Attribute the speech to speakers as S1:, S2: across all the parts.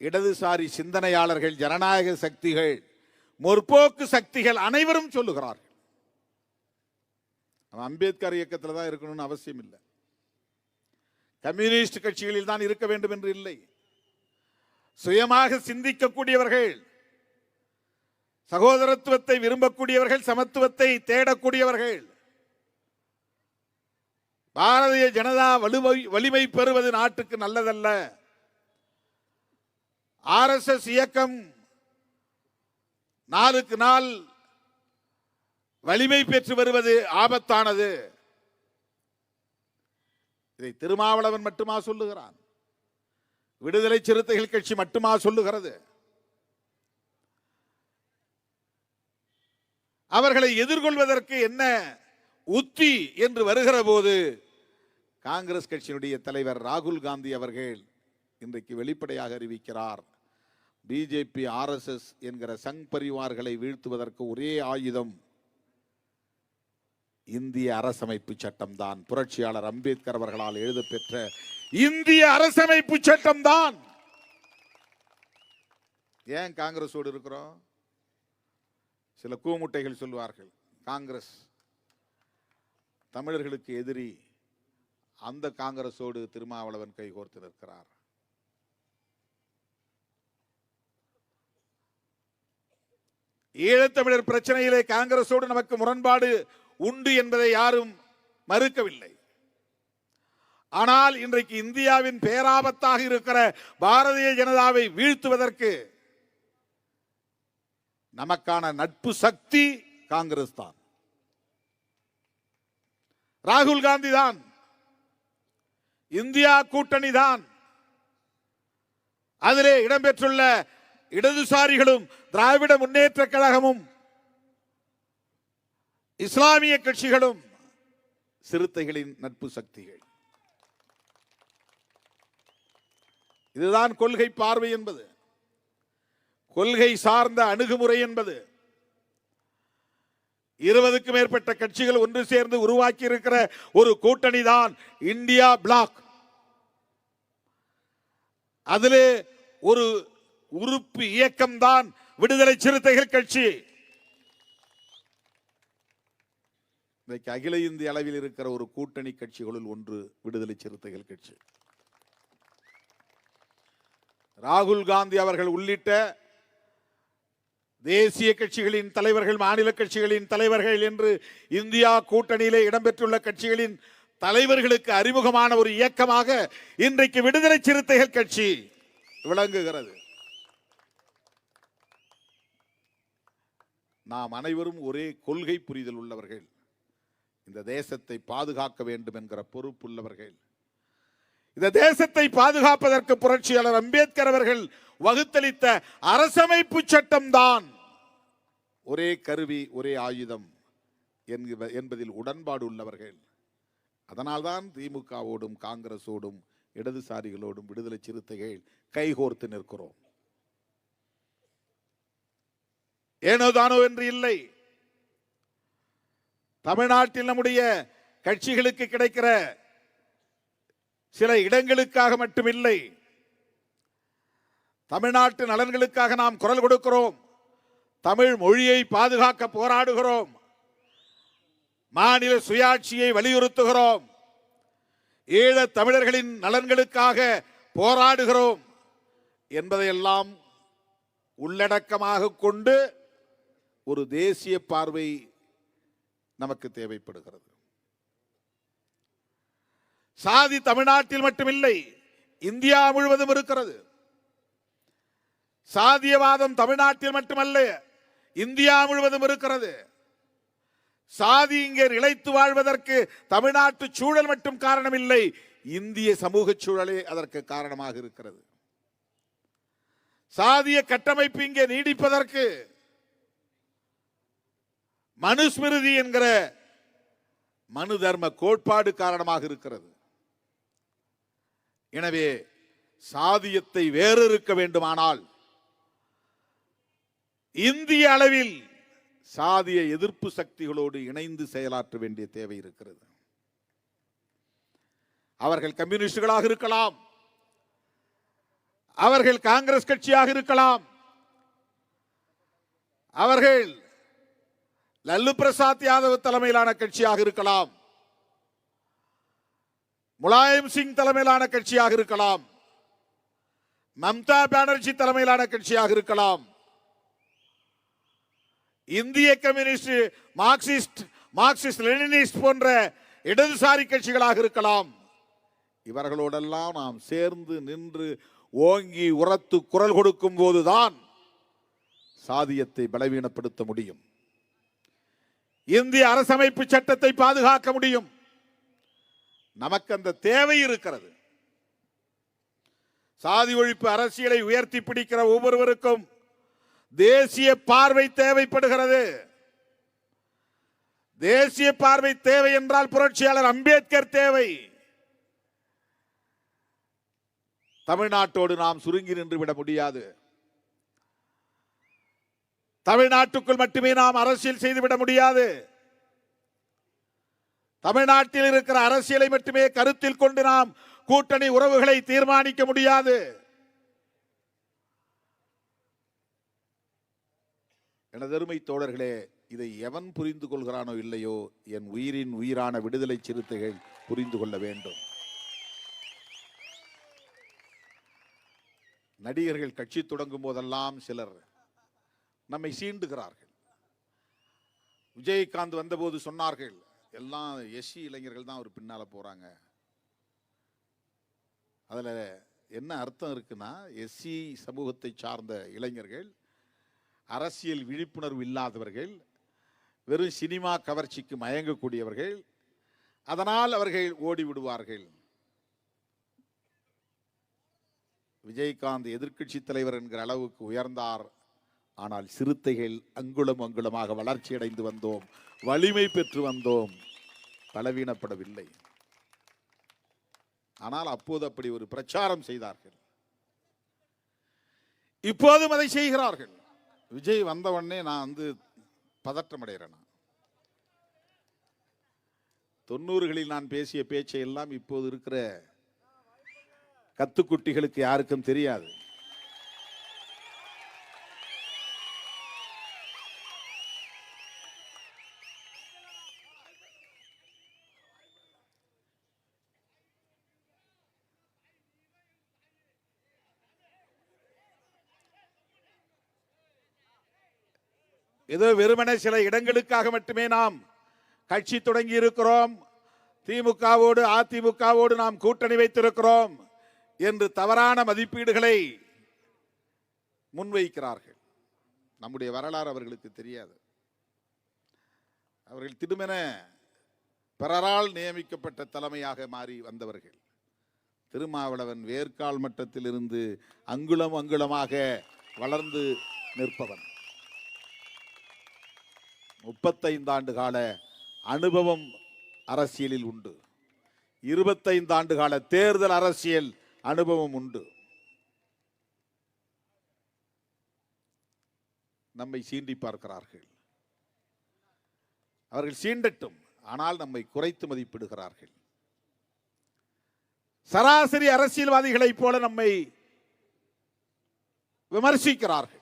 S1: இடதுசாரி சிந்தனையாளர்கள் ஜனநாயக சக்திகள் முற்போக்கு சக்திகள் அனைவரும் சொல்லுகிறார்கள். அம்பேத்கர் இயக்கத்தில் தான் இருக்கணும்னு அவசியம் இல்லை. கம்யூனிஸ்ட் கட்சிகளில் தான் இருக்க வேண்டும் என்று இல்லை. சுயமாக சிந்திக்கக்கூடியவர்கள் சகோதரத்துவத்தை விரும்பக்கூடியவர்கள் சமத்துவத்தை தேடக்கூடியவர்கள் பாரதிய ஜனதா வலுவை வலிமை பெறுவது நாட்டுக்கு நல்லதல்ல. ஆர்எஸ்எஸ் இயக்கம் நாளுக்கு நாள் வலிமை பெற்று வருவது ஆபத்தானது. இதை திருமாவளவன் மட்டுமா சொல்லுகிறான்? விடுதலை சிறுத்தைகள் கட்சி மட்டுமா சொல்லுகிறது? அவர்களை எதிர்கொள்வதற்கு என்ன உத்தி என்று வருகிற போது காங்கிரஸ் கட்சியினுடைய தலைவர் ராகுல் காந்தி அவர்கள் இன்றைக்கு வெளிப்படையாக அறிவிக்கிறார். பிஜேபி ஆர்எஸ்எஸ் என்கிற சங் பரிவார்களை வீழ்த்துவதற்கு ஒரே ஆயுதம் இந்திய அரசமைப்பு சட்டம்தான். புரட்சியாளர் அம்பேத்கர் அவர்களால் எழுதப்பெற்ற இந்திய அரசமைப்பு சட்டம்தான். ஏன் காங்கிரஸோடு இருக்கிறோம்? சில கூமுட்டைகள் சொல்வார்கள் காங்கிரஸ் தமிழர்களுக்கு எதிரி அந்த காங்கிரஸோடு திருமாவளவன் கைகோர்த்து நிற்கிறார். ஈழத்தமிழர் பிரச்சனையிலே காங்கிரசோடு நமக்கு முரண்பாடு உண்டு என்பதை யாரும் மறுக்கவில்லை. ஆனால் இன்றைக்கு இந்தியாவின் பேராபத்தாக இருக்கிற பாரதிய ஜனதாவை வீழ்த்துவதற்கு நமக்கான நட்பு சக்தி காங்கிரஸ் தான். ராகுல் காந்தி தான். இந்தியா கூட்டணி தான். அதிலே இடம்பெற்றுள்ள இடதுசாரிகளும் திராவிட முன்னேற்ற கழகமும் இஸ்லாமிய கட்சிகளும் சிறுத்தைகளின் நட்பு சக்திகள். இதுதான் கொள்கை பார்வை என்பது. கொள்கை சார்ந்த அணுகுமுறை என்பது. இருபதுக்கும் மேற்பட்ட கட்சிகள் ஒன்று சேர்ந்து உருவாக்கி இருக்கிற ஒரு கூட்டணி தான் இந்தியா பிளாக். அதிலே ஒரு உறுப்பு இயக்கம் தான் விடுதலை சிறுத்தைகள் கட்சி. இன்றைக்கு அகில இந்திய அளவில் இருக்கிற ஒரு கூட்டணி கட்சிகளுள் ஒன்று விடுதலை சிறுத்தைகள் கட்சி. ராகுல் காந்தி அவர்கள் உள்ளிட்ட தேசிய கட்சிகளின் தலைவர்கள் மாநில கட்சிகளின் தலைவர்கள் என்று இந்தியா கூட்டணியிலே இடம்பெற்றுள்ள கட்சிகளின் தலைவர்களுக்கு அறிமுகமான ஒரு இயக்கமாக இன்றைக்கு விடுதலை சிறுத்தைகள் கட்சி விளங்குகிறது. நாம் அனைவரும் ஒரே கொள்கை புரிதல் உள்ளவர்கள். இந்த தேசத்தை பாதுகாக்க வேண்டும் என்கிற பொறுப்புள்ளவர்கள் இந்த தேசத்தை பாதுகாப்பதற்கு புரட்சியாளர் அம்பேத்கர் அவர்கள் வகுத்தளித்த அரசமைப்பு சட்டம்தான் ஒரே கருவி ஒரே ஆயுதம் என்பதில் உடன்பாடு உள்ளவர்கள். அதனால்தான் திமுகவோடும் காங்கிரஸோடும் இடதுசாரிகளோடும் விடுதலை சிறுத்தைகள் கைகோர்த்து நிற்கிறோம். ஏனோதானோ என்று இல்லை. தமிழ்நாட்டில் நம்முடைய கட்சிகளுக்கு கிடைக்கிற சில இடங்களுக்காக மட்டுமில்லை. தமிழ்நாட்டு நலன்களுக்காக நாம் குரல் கொடுக்கிறோம். தமிழ் மொழியை பாதுகாக்க போராடுகிறோம். மாநில சுயாட்சியை வலியுறுத்துகிறோம். ஈழ தமிழர்களின் நலன்களுக்காக போராடுகிறோம். என்பதையெல்லாம் உள்ளடக்கமாக கொண்டு ஒரு தேசிய பார்வை நமக்கு தேவைப்படுகிறது. சாதி தமிழ்நாட்டில் மட்டுமில்லை இந்தியா முழுவதும் இருக்கிறது. சாதியவாதம் தமிழ்நாட்டில் மட்டுமல்ல இந்தியா முழுவதும் இருக்கிறது. சாதி இங்கே நிலைத்து வாழ்வதற்கு தமிழ்நாட்டு சூழல் மட்டும் காரணமில்லை இந்திய சமூக சூழலே அதற்கு காரணமாக இருக்கிறது. சாதிய கட்டமைப்பு இங்கே நீடிப்பதற்கு மனுஸ்மிருதி என்கிற மனு தர்ம கோட்பாடு காரணமாக இருக்கிறது. எனவே சாதியத்தை வேறறுக்க வேண்டுமானால் இந்திய அளவில் சாதிய எதிர்ப்பு சக்திகளோடு இணைந்து செயலாற்ற வேண்டிய தேவை இருக்கிறது. அவர்கள் கம்யூனிஸ்டுகளாக இருக்கலாம். அவர்கள் காங்கிரஸ் கட்சியாக இருக்கலாம். அவர்கள் லல்லு பிரசாத் யாதவ் தலைமையிலான கட்சியாக இருக்கலாம். முலாயம் சிங் தலைமையிலான கட்சியாக இருக்கலாம். மம்தா பானர்ஜி தலைமையிலான கட்சியாக இருக்கலாம். இந்திய கம்யூனிஸ்ட் மார்க்சிஸ்ட் மார்க்சிஸ்ட் லெனினிஸ்ட் போன்ற இடதுசாரி கட்சிகளாக இருக்கலாம். இவர்களோடெல்லாம் நாம் சேர்ந்து நின்று ஓங்கி உரத்து குரல் கொடுக்கும் போதுதான் சாதியத்தை பலவீனப்படுத்த முடியும். இந்திய அரசமைப்பு சட்டத்தை பாதுகாக்க முடியும். நமக்கு அந்த தேவை இருக்கிறது. சாதி ஒழிப்பு அரசியலை உயர்த்தி பிடிக்கிற ஒவ்வொருவருக்கும் தேசிய பார்வை தேவைப்படுகிறது. தேசிய பார்வை தேவை என்றால் புரட்சியாளர் அம்பேத்கர் தேவை. தமிழ்நாட்டோடு நாம் சுருங்கி நின்று விட முடியாது. தமிழ்நாட்டுக்குள் மட்டுமே நாம் அரசியல் செய்துவிட முடியாது. தமிழ்நாட்டில் இருக்கிற அரசியலை மட்டுமே கருத்தில் கொண்டு நாம் கூட்டணி உறவுகளை தீர்மானிக்க முடியாது. எனதருமை தோழர்களே இதை எவன் புரிந்து கொள்கிறானோ இல்லையோ என் உயிரின் உயிரான விடுதலை சிறுத்தைகள் புரிந்து கொள்ள வேண்டும். நடிகர்கள் கட்சி தொடங்கும் போதெல்லாம் சிலர் நம்மை சீண்டுகிறார்கள். விஜயகாந்த் வந்தபோது சொன்னார்கள் எல்லாம் எஸ்சி இளைஞர்கள் தான் அவர் பின்னால் போகிறாங்க அதில் என்ன அர்த்தம் இருக்குன்னா எஸ்சி சமூகத்தை சார்ந்த இளைஞர்கள் அரசியல் விழிப்புணர்வு இல்லாதவர்கள் வெறும் சினிமா கவர்ச்சிக்கு மயங்கக்கூடியவர்கள் அதனால் அவர்கள் ஓடி விடுவார்கள். விஜயகாந்த் எதிர்க்கட்சி தலைவர் என்கிற அளவுக்கு உயர்ந்தார் ஆனால் சிறுத்தைகள் அங்குளம் அங்குலமாக வளர்ச்சி அடைந்து வந்தோம் வலிமை பெற்று வந்தோம். பலவீனப்படவில்லை. ஆனால் அப்போது அப்படி ஒரு பிரச்சாரம் செய்தார்கள். இப்போதும் அதை செய்கிறார்கள். விஜய் வந்தவொடனே நான் வந்து பதற்றம் அடைகிறேன் தொண்ணூறுகளில் நான் பேசிய பேச்சை எல்லாம் இப்போது இருக்கிற கத்துக்குட்டிகளுக்கு யாருக்கும் தெரியாது. ஏதோ வெறுமனே சில இடங்களுக்காக மட்டுமே நாம் கட்சி தொடங்கி இருக்கிறோம் திமுகவோடு அதிமுகவோடு நாம் கூட்டணி வைத்திருக்கிறோம் என்று தவறான மதிப்பீடுகளை முன்வைக்கிறார்கள். நம்முடைய வரலாறு அவர்களுக்கு தெரியாது. அவர்கள் திடுமென பிறரால் நியமிக்கப்பட்ட தலைமையாக மாறி வந்தவர்கள். திருமாவளவன் வேர்க்கால் மட்டத்தில் இருந்து அங்குலம் அங்குலமாக வளர்ந்து நிற்பவன். முப்பத்தைந்து ஆண்டு கால அனுபவம் அரசியலில் உண்டு. இருபத்தைந்து ஆண்டு கால தேர்தல் அரசியல் அனுபவம் உண்டு. நம்மை சீண்டி பார்க்கிறார்கள். அவர்கள் சீண்டட்டும் ஆனால் நம்மை குறைத்து மதிப்பிடுகிறார்கள். சராசரி அரசியல்வாதிகளைப் போல நம்மை விமர்சிக்கிறார்கள்.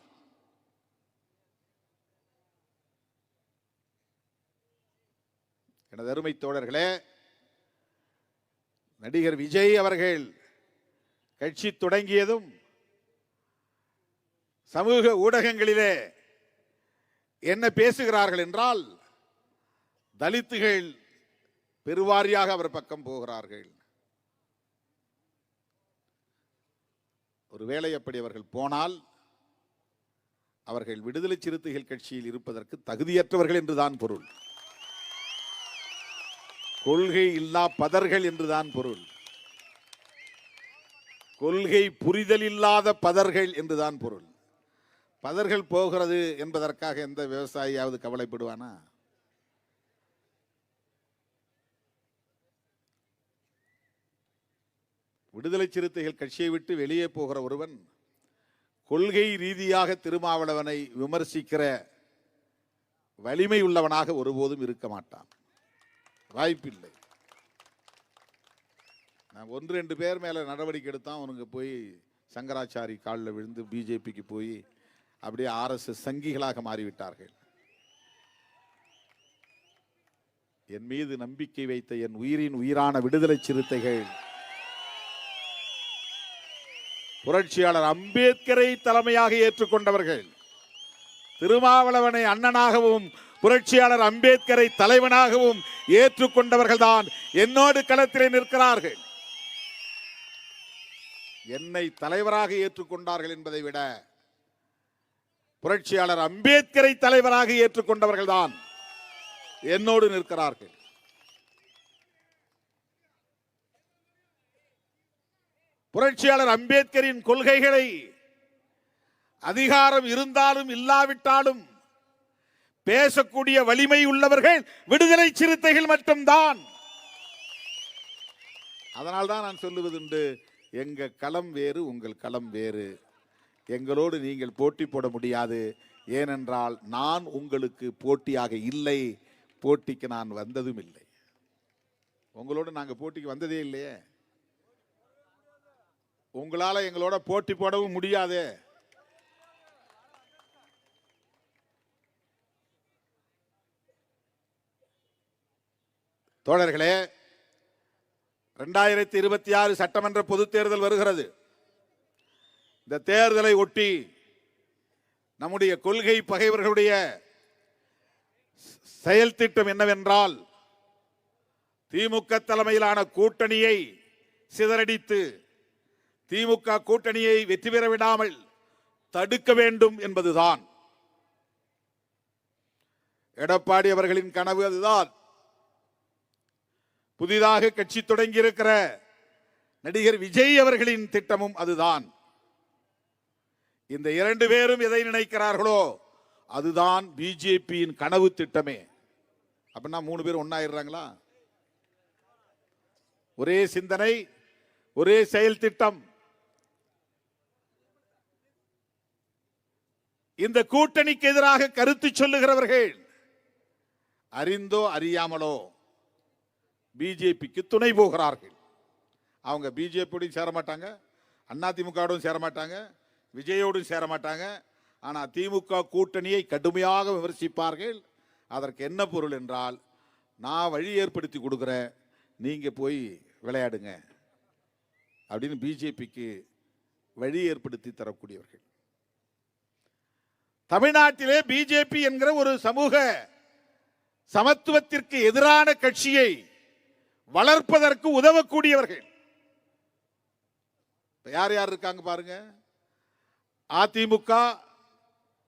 S1: எனது அருமை தோழர்களே நடிகர் விஜய் அவர்கள் கட்சி தொடங்கியதும் சமூக ஊடகங்களிலே என்ன பேசுகிறார்கள் என்றால் தலித்துகள் பெருவாரியாக அவர் பக்கம் போகிறார்கள். ஒருவேளை அப்படி அவர்கள் போனால் அவர்கள் விடுதலை சிறுத்தைகள் கட்சியில் இருப்பதற்கு தகுதியற்றவர்கள் என்றுதான் பொருள். கொள்கை இல்லா பதர்கள் என்றுதான் பொருள். கொள்கை புரிதல் இல்லாத பதர்கள் என்றுதான் பொருள். பதர்கள் போகிறது என்பதற்காக எந்த விவசாயியாவது கவலைப்படுவானா? விடுதலை சிறுத்தைகள் கட்சியை விட்டு வெளியே போகிற ஒருவன் கொள்கை ரீதியாக திருமாவளவனை விமர்சிக்கிற வலிமை உள்ளவனாக ஒருபோதும் இருக்க மாட்டான். வாய்ப்பில்லை. நான் ஒன்று ரெண்டு பேர் மேலே நடவடிக்கை எடுத்தான். அவனுங்க போய் சங்கராச்சாரி காலில் விழுந்து பிஜேபிக்கு போய் அப்படியே ஆர்எஸ்எஸ் சங்கிகளாக மாறிவிட்டார்கள். என் மீது நம்பிக்கை வைத்த என் உயிரின் உயிரான விடுதலை சிறுத்தைகள் புரட்சியாளர் அம்பேத்கரை தலைமையாக ஏற்றுக்கொண்டவர்கள் திருமாவளவனை அண்ணனாகவும் புரட்சியாளர் அம்பேத்கரை தலைவனாகவும் ஏற்றுக்கொண்டவர்கள்தான் என்னோடு களத்திலே நிற்கிறார்கள். என்னை தலைவராக ஏற்றுக்கொண்டார்கள் என்பதை விட புரட்சியாளர் அம்பேத்கரை தலைவராக ஏற்றுக்கொண்டவர்கள்தான் என்னோடு நிற்கிறார்கள். புரட்சியாளர் அம்பேத்கரின் கொள்கைகளை அதிகாரம் இருந்தாலும் இல்லாவிட்டாலும் பேசக்கூடிய வலிமை உள்ளவர்கள் விடுதலை சிறுத்தைகள் மட்டும்தான். அதனால்தான் நான் சொல்லுவதுண்டு எங்க களம் வேறு உங்கள் களம் வேறு. எங்களோடு நீங்கள் போட்டி போட முடியாது. ஏனென்றால் நான் உங்களுக்கு போட்டியாக இல்லை. போட்டிக்கு நான் வந்ததும் இல்லை. உங்களோட நாங்கள் போட்டிக்கு வந்ததே இல்லையே. உங்களால் எங்களோட போட்டி போடவும் முடியாது. தோழர்களே ரெண்டாயிரத்தி இருபத்தி ஆறு சட்டமன்ற பொதுத் தேர்தல் வருகிறது. இந்த தேர்தலை ஒட்டி நம்முடைய கொள்கை பகைவர்களுடைய செயல் திட்டம் என்னவென்றால் திமுக தலைமையிலான கூட்டணியை சிதறடித்து திமுக கூட்டணியை வெற்றி பெற விடாமல் தடுக்க வேண்டும் என்பதுதான். எடப்பாடி அவர்களின் கனவு அதுதான். புதிதாக கட்சி தொடங்கியிருக்கிற நடிகர் விஜய் அவர்களின் திட்டமும் அதுதான். இந்த இரண்டு பேரும் எதை நினைக்கிறார்களோ அதுதான் பிஜேபியின் கனவு திட்டமே. அப்படின்னா மூணு பேரும் ஒன்னாயிடுறாங்களா? ஒரே சிந்தனை ஒரே செயல் திட்டம். இந்த கூட்டணிக்கு எதிராக கருத்து சொல்லுகிறவர்கள் அறிந்தோ அறியாமலோ பிஜேபிக்கு துணை போகிறார்கள். அவங்க பிஜேபியோடையும் சேர மாட்டாங்க அண்ணா திமுகவோடும் சேர மாட்டாங்க விஜயோடும் சேர மாட்டாங்க ஆனால் திமுக கூட்டணியை கடுமையாக விமர்சிப்பார்கள். அதற்கு என்ன பொருள் என்றால் நான் வழி ஏற்படுத்தி கொடுக்குறேன் நீங்கள் போய் விளையாடுங்க அப்படின்னு பிஜேபிக்கு வழி ஏற்படுத்தி தரக்கூடியவர்கள். தமிழ்நாட்டிலே பிஜேபி என்கிற ஒரு சமூக சமத்துவத்திற்கு எதிரான கட்சியை வளர்ப்பதற்கு உதவக்கூடியவர்கள். யார் யார் இருக்காங்க பாருங்க. அதிமுக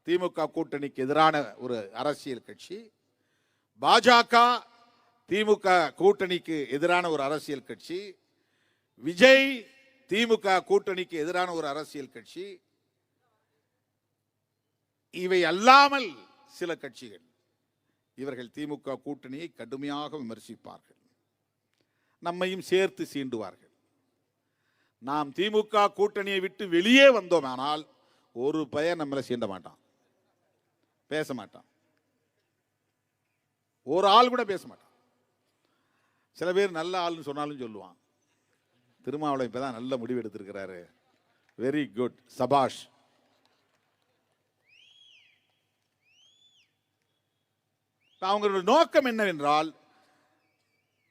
S1: திமுக கூட்டணிக்கு எதிரான ஒரு அரசியல் கட்சி. பாஜக திமுக கூட்டணிக்கு எதிரான ஒரு அரசியல் கட்சி. விஜய் திமுக கூட்டணிக்கு எதிரான ஒரு அரசியல் கட்சி. இவை அல்லாமல் சில கட்சிகள். இவர்கள் திமுக கூட்டணியை கடுமையாக விமர்சிப்பார்கள். நம்மையும் சேர்த்து சீண்டுவார்கள். நாம் திமுக கூட்டணியை விட்டு வெளியே வந்தோமானால் ஒரு பையன் நம்மளை சீண்ட மாட்டான். பேச மாட்டான். ஒரு ஆள் கூட பேச மாட்டான். சில பேர் நல்ல ஆள்னு சொன்னாலும் சொல்லுவான். திருமாவளவன் இப்பதான் நல்ல முடிவு எடுத்திருக்கிறாரு. வெரி குட் சபாஷ். அவங்களுடைய நோக்கம் என்னவென்றால்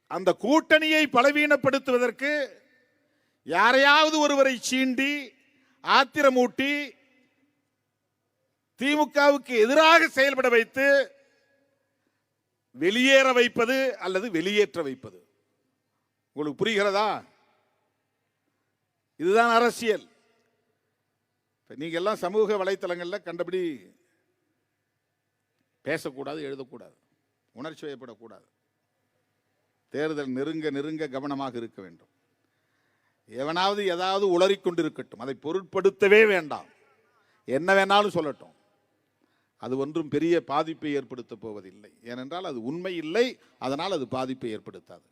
S1: அந்த கூட்டணியை பலவீனப்படுத்துவதற்கு யாரையாவது ஒருவரை சீண்டி ஆத்திரமூட்டி திமுகவுக்கு எதிராக செயல்பட வைத்து வெளியேற வைப்பது அல்லது வெளியேற்ற வைப்பது. உங்களுக்கு புரிகிறதா? இதுதான் அரசியல். இப்ப நீங்க எல்லாம் சமூக வலைத்தளங்களில் கண்டபடி பேசக்கூடாது எழுதக்கூடாது உணர்ச்சி வயப்படக்கூடாது. தேர்தல் நெருங்க நெருங்க கவனமாக இருக்க வேண்டும். எவனாவது ஏதாவது உளறிக் கொண்டிருக்கட்டும். அதை பொருட்படுத்தவே வேண்டாம். என்ன வேணாலும் சொல்லட்டும். அது ஒன்றும் பெரிய பாதிப்பை ஏற்படுத்த போவதில்லை. ஏனென்றால் அது உண்மை இல்லை. அதனால் அது பாதிப்பை ஏற்படுத்தாது.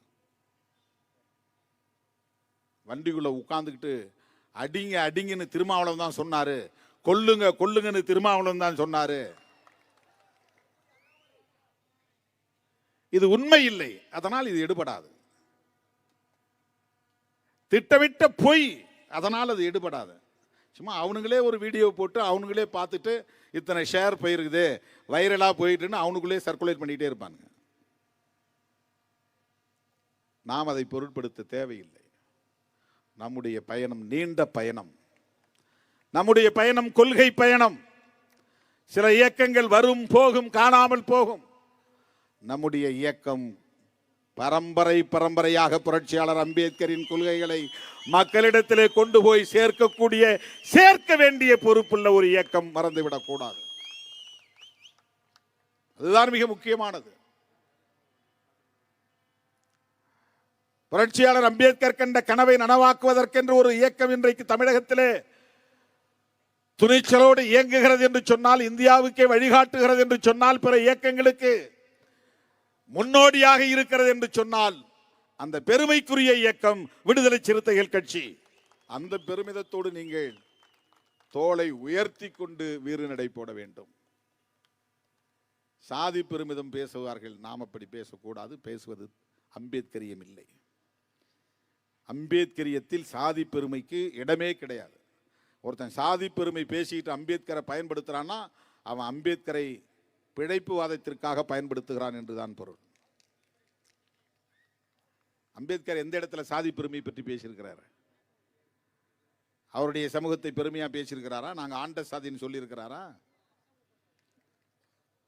S1: வண்டிக்குள்ளே உட்காந்துக்கிட்டு அடிங்க அடிங்கன்னு திருமாவளவன் தான் சொன்னார். கொல்லுங்க கொல்லுங்கன்னு திருமாவளவன் தான் சொன்னார். இது உண்மை இல்லை. அதனால் இது எடுபடாது. திட்டமிட்ட பொய் அதனால் அது எடுபடாது. சும்மா அவனுங்களே ஒரு வீடியோ போட்டு அவனுங்களே பார்த்துட்டு இத்தனை ஷேர் போயிருக்குது வைரலாக போயிட்டுன்னு அவனுக்குள்ளே சர்க்குலேட் பண்ணிகிட்டே இருப்பானுங்க. நாம் அதை பொருட்படுத்த தேவையில்லை. நம்முடைய பயணம் நீண்ட பயணம். நம்முடைய பயணம் கொள்கை பயணம். சில இயக்கங்கள் வரும் போகும் காணாமல் போகும். நம்முடைய இயக்கம் பரம்பரை பரம்பரையாக புரட்சியாளர் அம்பேத்கரின் கொள்கைகளை மக்களிடத்திலே கொண்டு போய் சேர்க்கக்கூடிய சேர்க்க வேண்டிய பொறுப்புள்ள ஒரு இயக்கம் மறந்துவிடக்கூடாது அதுதான் மிக முக்கியமானது. புரட்சியாளர் அம்பேத்கர் கண்ட கனவை நனவாக்குவதற்கென்று ஒரு இயக்கம் இன்றைக்கு தமிழகத்திலே துணிச்சலோடு இயங்குகிறது என்று சொன்னால் இந்தியாவுக்கே வழிகாட்டுகிறது என்று சொன்னால் பிற இயக்கங்களுக்கு முன்னோடியாக இருக்கிறது என்று சொன்னால் அந்த பெருமைக்குரிய இயக்கம் விடுதலை சிறுத்தைகள் கட்சி. அந்த பெருமிதத்தோடு நீங்கள் தோளை உயர்த்தி கொண்டு வீறு நடை போட வேண்டும். சாதி பெருமிதம் பேசுவார்கள் நாம் அப்படி பேசக்கூடாது பேசுவது அம்பேத்கரியம் இல்லை. அம்பேத்கரியத்தில் சாதி பெருமைக்கு இடமே கிடையாது. ஒருத்தன் சாதி பெருமை பேசிக்கிட்டு அம்பேத்கரை பயன்படுத்துகிறான்னா அவன் அம்பேத்கரை பிழைப்புவாதத்திற்காக பயன்படுத்துகிறான் என்றுதான் பொருள். அம்பேத்கர் எந்த இடத்துல சாதி பெருமை பற்றி பேசியிருக்கிறார்? அவருடைய சமூகத்தை பெருமையாக பேசியிருக்கிறாரா? நாங்கள் ஆண்ட சாதின்னு சொல்லியிருக்கிறாரா?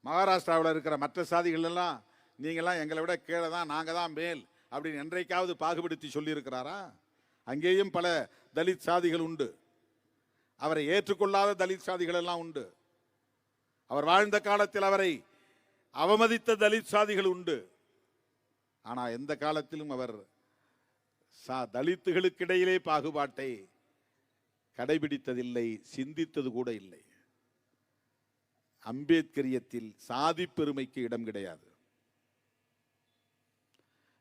S1: மகாராஷ்டிராவில் இருக்கிற மற்ற சாதிகளெல்லாம் நீங்களாம் எங்களை விட கீழே தான் நாங்கள் தான் மேல் அப்படின்னு என்றைக்காவது பாகுபடுத்தி சொல்லியிருக்கிறாரா? அங்கேயும் பல தலித் சாதிகள் உண்டு. அவரை ஏற்றுக்கொள்ளாத தலித் சாதிகள் எல்லாம் உண்டு. அவர் வாழ்ந்த காலத்தில் அவரை அவமதித்த தலித் சாதிகள் உண்டு. ஆனால் எந்த காலத்திலும் அவர் சா தலித்துகளுக்கிடையிலே பாகுபாட்டை கடைபிடித்ததில்லை சிந்தித்தது கூட இல்லை. அம்பேத்கரியத்தில் சாதி பெருமைக்கு இடம் கிடையாது.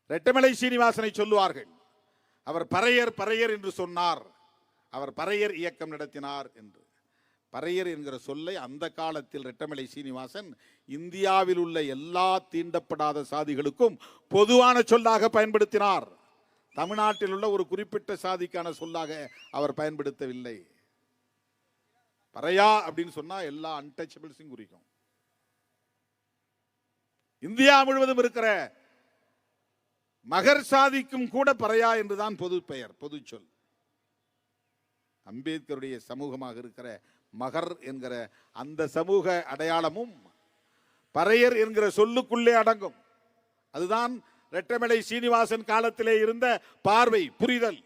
S1: ரெட்டமலை சீனிவாசனை சொல்லுவார்கள் அவர் பறையர் பறையர் என்று சொன்னார் அவர் பறையர் இயக்கம் நடத்தினார் என்று. பறையர் என்கிற சொல்லை அந்த காலத்தில் ரெட்டமலை சீனிவாசன் இந்தியாவில் உள்ள எல்லா தீண்டப்படாத சாதிகளுக்கும் பொதுவான சொல்லாக பயன்படுத்தினார். தமிழ்நாட்டில் உள்ள ஒரு குறிப்பிட்ட சாதிக்கான சொல்லாக அவர் பயன்படுத்தவில்லை. பறையா அப்படின்னு சொன்னா எல்லா அன்டச்சபிள்ஸையும் குறிக்கும். இந்தியா முழுவதும் இருக்கிற மகர் சாதிக்கும் கூட பறையா என்றுதான் பொது பெயர் பொது சொல். அம்பேத்கருடைய சமூகமாக இருக்கிற மகர் என்கிற அந்த சமூக அடையாளமும் பறையர் என்கிற சொல்லுக்குள்ளே அடங்கும். அதுதான் ரெட்டமலை சீனிவாசன் காலத்திலே இருந்த பார்வை புரிதல்.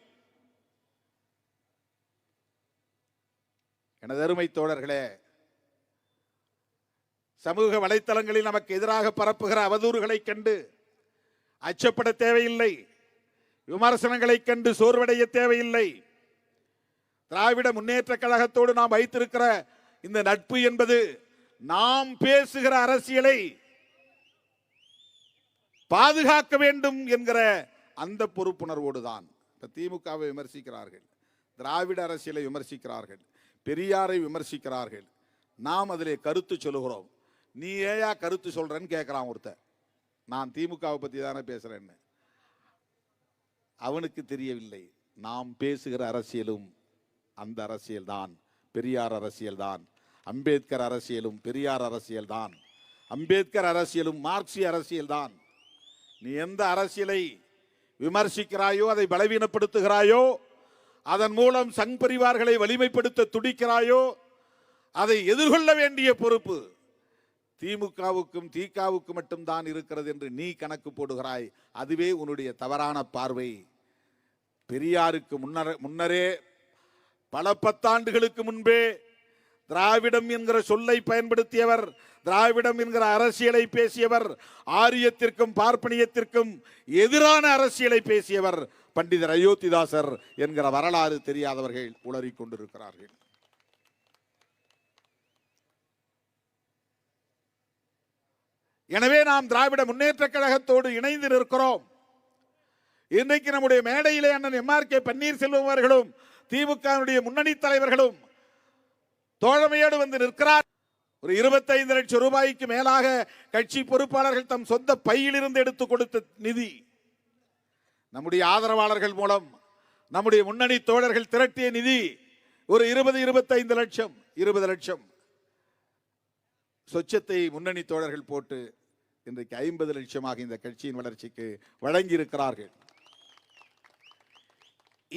S1: எனது அருமை தோழர்களே சமூக வலைத்தளங்களில் நமக்கு எதிராக பரப்புகிற அவதூறுகளை கண்டு அச்சப்பட தேவையில்லை. விமர்சனங்களை கண்டு சோர்வடைய தேவையில்லை. திராவிட முன்னேற்ற கழகத்தோடு நாம் வைத்திருக்கிற இந்த நட்பு என்பது நாம் பேசுகிற அரசியலை பாதுகாக்க வேண்டும் என்கிற அந்த பொறுப்புணர்வோடு தான் இப்ப திமுகவை விமர்சிக்கிறார்கள் திராவிட அரசியலை விமர்சிக்கிறார்கள் பெரியாரை விமர்சிக்கிறார்கள். நாம் அதிலே கருத்து சொல்லுகிறோம். நீ ஏயா கருத்து சொல்கிறேன்னு கேட்கிறான் ஒருத்தன். நான் திமுகவை பத்தி தானே பேசுறேன்னு. அவனுக்கு தெரியவில்லை. நாம் பேசுகிற அரசியலும் அந்த அரசியல்தான் பெரியார் அரசியல்தான் அம்பேத்கர் அரசியலும் பெரியார் அரசியல்தான் அம்பேத்கர் அரசியலும் மார்க்சிய அரசியல்தான். நீ எந்த அரசியலை விமர்சிக்கிறாயோ அதை பலவீனப்படுத்துகிறாயோ அதன் மூலம் சங் பரிவார்களை வலிமைப்படுத்த துடிக்கிறாயோ அதை எதிர்கொள்ள வேண்டிய பொறுப்பு திமுகவுக்கும் திகாவுக்கும் மட்டும்தான் இருக்கிறது என்று நீ கணக்கு போடுகிறாய். அதுவே உன்னுடைய தவறான பார்வை. பெரியாருக்கு முன்னர் முன்னரே பல பத்தாண்டுகளுக்கு முன்பே திராவிடம் என்கிற சொல்லை பயன்படுத்தியவர் திராவிடம் என்கிற அரசியலை பேசியவர் ஆரியத்திற்கும் பார்ப்பனியத்திற்கும் எதிரான அரசியலை பேசியவர் பண்டிதர் அயோத்திதாசர் என்கிற வரலாறு தெரியாதவர்கள் உளறிக் கொண்டிருக்கிறார்கள். எனவே நாம் திராவிட முன்னேற்ற கழகத்தோடு இணைந்து நிற்கிறோம். இன்றைக்கு நம்முடைய மேடையிலே அண்ணன் எம்ஆர் கே பன்னீர்செல்வம் அவர்களும் திமுகவினுடைய முன்னணி தலைவர்களும் தோழமையோடு வந்து நிற்கிறார். ஒரு இருபத்தைந்து லட்சம் ரூபாய்க்கு மேலாக கட்சி பொறுப்பாளர்கள் தம் சொந்த பையிலிருந்து எடுத்து கொடுத்த நிதி. நம்முடைய ஆதரவாளர்கள் மூலம் நம்முடைய முன்னணி தோழர்கள் திரட்டிய நிதி ஒரு இருபது இருபத்தைந்து லட்சம் இருபது லட்சம். சொச்சத்தை முன்னணி தோழர்கள் போட்டு இன்றைக்கு ஐம்பது லட்சமாக இந்த கட்சியின் வளர்ச்சிக்கு வழங்கியிருக்கிறார்கள்.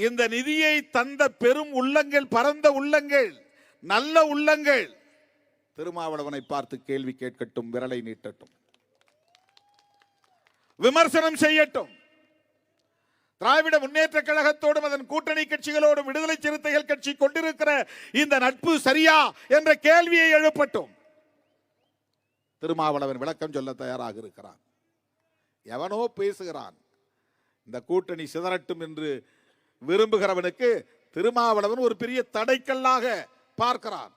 S1: இந்த நிதியை தந்த பெரும் உள்ளங்கள் பரந்த உள்ளங்கள் நல்ல உள்ளங்கள். திருமாவளவனை பார்த்து கேள்வி கேட்கட்டும் விரலை நீட்டட்டும். விமர்சனம் செய்யட்டும். திராவிட முன்னேற்ற கழகத்தோடும் அதன் கூட்டணி கட்சிகளோடும் விடுதலை சிறுத்தைகள் கட்சி கொண்டிருக்கிற இந்த நட்பு சரியா என்ற கேள்வியை எழுப்பட்டும். திருமாவளவன் விளக்கம் சொல்ல தயாராக இருக்கிறான். எவனோ பேசுகிறான் இந்த கூட்டணி சிதறட்டும் என்று விரும்புகிறவனுக்கு திருமாவளவன் ஒரு பெரிய தடைக்கல்லாக பார்க்கிறான்.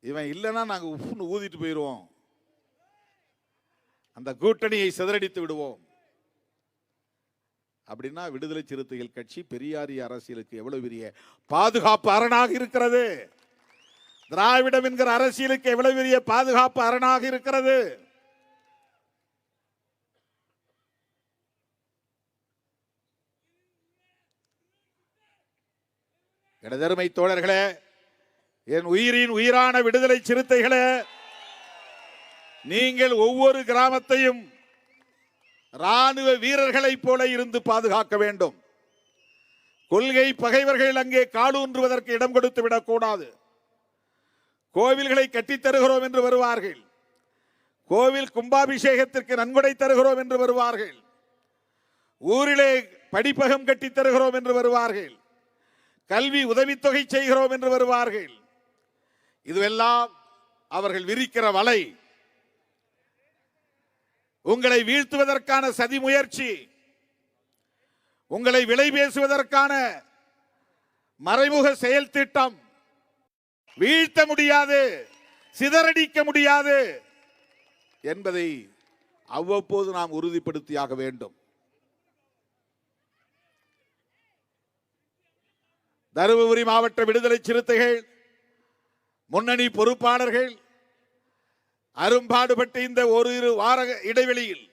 S1: இவன் இல்லைன்னா நாங்க உப்புன்னு ஊதிட்டு போயிடுவோம் அந்த கூட்டணியை சிதறடித்து விடுவோம். அப்படின்னா விடுதலை சிறுத்தைகள் கட்சி பெரியாரிய அரசியலுக்கு எவ்வளவு பெரிய பாதுகாப்பு அரணாக இருக்கிறது? திராவிடம் என்கிற அரசியலுக்கு எவ்வளவு பெரிய பாதுகாப்பு அரணாக இருக்கிறது? எனதருமை தோழர்களே என் உயிரின் உயிரான விடுதலை சிறுத்தைகளே நீங்கள் ஒவ்வொரு கிராமத்தையும் ராணுவ வீரர்களைப் போல இருந்து பாதுகாக்க வேண்டும். கொள்கை பகைவர்கள் அங்கே காலூன்றுவதற்கு இடம் கொடுத்து விடக்கூடாது. கோவில்களை கட்டித் தருகிறோம் என்று வருவார்கள். கோவில் கும்பாபிஷேகத்திற்கு நன்கொடை தருகிறோம் என்று வருவார்கள். ஊரிலே படிப்பகம் கட்டித் தருகிறோம் என்று வருவார்கள். கல்வி உதவித்தொகை செய்கிறோம் என்று வருவார்கள். இதுவெல்லாம் அவர்கள் விரிக்கிற வலை. உங்களை வீழ்த்துவதற்கான சதி முயற்சி. உங்களை விலை பேசுவதற்கான மறைமுக செயல் திட்டம். வீழ்த்த முடியாது சிதறடிக்க முடியாது என்பதை அவ்வப்போது நாம் உறுதிப்படுத்தியாக வேண்டும். தருமபுரி மாவட்ட விடுதலை சிறுத்தைகள் முன்னணி பொறுப்பாளர்கள் அரும்பாடுபட்டு இந்த ஒரு இரு வார இடைவெளியில்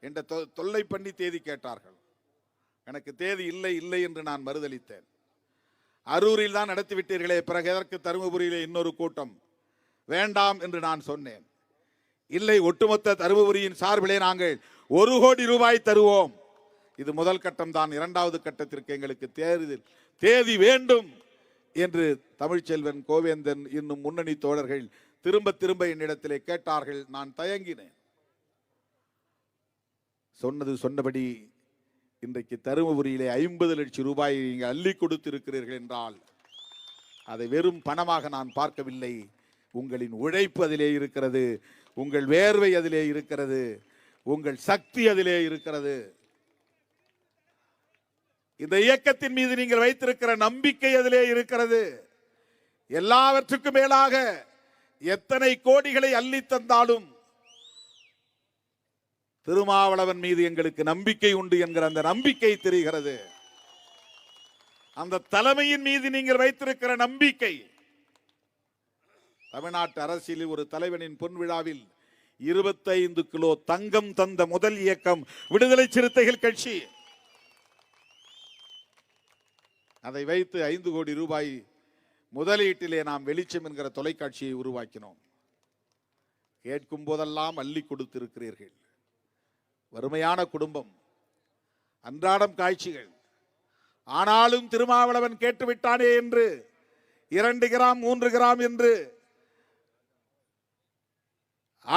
S1: என்ற தொ- தொல்லை பண்ணி தேதி கேட்டார்கள். எனக்கு தேதி இல்லை இல்லை என்று நான் மறுதளித்தேன் அரூரில் தான் நடத்திவிட்டீர்களே பிறகு எதற்கு தருமபுரியிலே இன்னொரு கூட்டம்? வேண்டாம் என்று நான் சொன்னேன். இல்லை ஒட்டுமொத்த தருமபுரியின் சார்பிலே நாங்கள் ஒரு கோடி ரூபாய் தருவோம். இது முதல் கட்டம் தான் இரண்டாவது கட்டத்திற்கு எங்களுக்கு தேர்தல் தேதி வேண்டும் என்று தமிழ்ச்செல்வன் கோவேந்தன் இன்னும் முன்னணி தோழர்கள் திரும்ப திரும்ப என்னிடத்திலே கேட்டார்கள். நான் தயங்கினேன். சொன்னது சொன்னபடி இன்றைக்கு தருமபுரியிலே ஐம்பது லட்சம் ரூபாய் நீங்கள் அள்ளி கொடுத்திருக்கிறீர்கள் என்றால் அதை வெறும் பணமாக நான் பார்க்கவில்லை. உங்களின் உழைப்பு அதிலே இருக்கிறது. உங்கள் வேர்வை அதிலே இருக்கிறது. உங்கள் சக்தி அதிலே இருக்கிறது. இந்த இயக்கத்தின் மீது நீங்கள் வைத்திருக்கிற நம்பிக்கை அதிலே இருக்கிறது. எல்லாவற்றுக்கும் மேலாக எத்தனை கோடிகளை அள்ளி தந்தாலும் திருமாவளவன் மீது எங்களுக்கு நம்பிக்கை உண்டு என்கிற அந்த நம்பிக்கை தெரிகிறது. அந்த தலைமையின் மீது நீங்கள் வைத்திருக்கிற நம்பிக்கை. தமிழ்நாட்டு அரசியலில் ஒரு தலைவனின் பொன் விழாவில் இருபத்தைந்து கிலோ தங்கம் தந்த முதல் இயக்கம் விடுதலை சிறுத்தைகள் கட்சி. அதை வைத்து ஐந்து கோடி ரூபாய் முதலீட்டிலே நாம் வெளிச்சம் என்கிற தொலைக்காட்சியை உருவாக்கினோம். கேட்கும் போதெல்லாம் அள்ளி கொடுத்திருக்கிறீர்கள். வறுமையான குடும்பம் அன்றாடம் காட்சிகள் ஆனாலும் திருமாவளவன் கேட்டுவிட்டானே என்று இரண்டு கிராம் மூன்று கிராம் என்று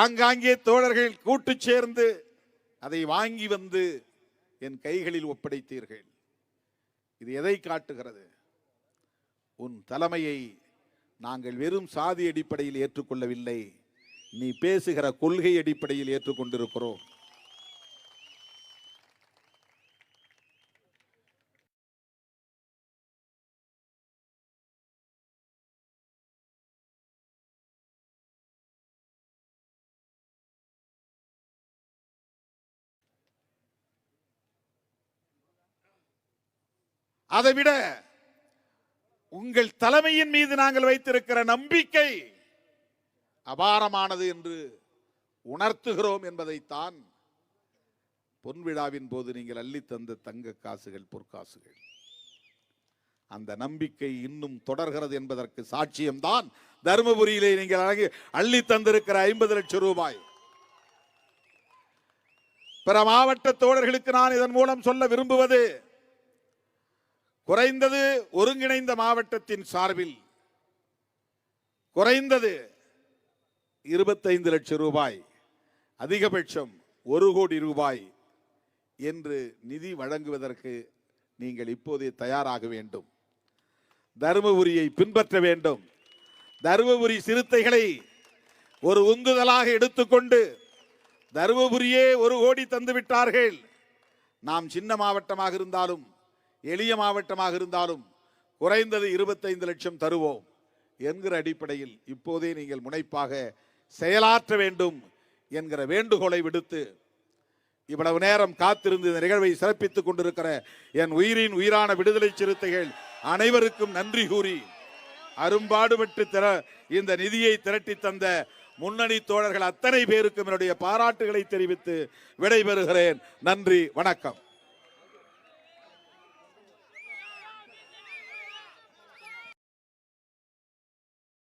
S1: ஆங்காங்கே தோழர்கள் கூட்டு சேர்ந்து அதை வாங்கி வந்து என் கைகளில் ஒப்படைத்தீர்கள். இது எதை காட்டுகிறது? உன் தலைமையை நாங்கள் வெறும் சாதி அடிப்படையில் ஏற்றுக்கொள்ளவில்லை. நீ பேசுகிற கொள்கை அடிப்படையில் ஏற்றுக்கொண்டிருக்கிறோம். அதை விட உங்கள் தலைமையின் மீது நாங்கள் வைத்திருக்கிற நம்பிக்கை அபாரமானது என்று உணர்த்துகிறோம் என்பதைத்தான் பொன்விழாவின் போது நீங்கள் அள்ளி தந்த தங்க காசுகள் பொற்காசுகள். அந்த நம்பிக்கை இன்னும் தொடர்கிறது என்பதற்கு சாட்சியம்தான் தருமபுரியிலே நீங்கள் அழகி அள்ளி தந்திருக்கிற ஐம்பது லட்சம் ரூபாய். பிற மாவட்ட தோழர்களுக்கு நான் இதன் மூலம் சொல்ல விரும்புவது குறைந்தது ஒருங்கிணைந்த மாவட்டத்தின் சார்பில் குறைந்தது இருபத்தைந்து லட்சம் ரூபாய் அதிகபட்சம் ஒரு கோடி ரூபாய் என்று நிதி வழங்குவதற்கு நீங்கள் இப்போதே தயாராக வேண்டும். தருமபுரியை பின்பற்ற வேண்டும். தருமபுரி சிறுத்தைகளை ஒரு உந்துதலாக எடுத்துக்கொண்டு தருமபுரியே ஒரு கோடி தந்துவிட்டார்கள். நாம் சின்ன மாவட்டமாக இருந்தாலும் எளிய மாவட்டமாக இருந்தாலும் குறைந்தது இருபத்தைந்து லட்சம் தருவோம் என்கிற அடிப்படையில் இப்போதே நீங்கள் முனைப்பாக செயலாற்ற வேண்டும் என்கிற வேண்டுகோளை விடுத்து இவ்வளவு நேரம் காத்திருந்து இந்த நிகழ்வை சிறப்பித்துக் கொண்டிருக்கிற என் உயிரின் உயிரான விடுதலை சிறுத்தைகள் அனைவருக்கும் நன்றி கூறி அரும்பாடுபட்டு திர இந்த நிதியை திரட்டி தந்த முன்னணி தோழர்கள் அத்தனை பேருக்கும் என்னுடைய பாராட்டுகளை தெரிவித்து விடைபெறுகிறேன். நன்றி வணக்கம்.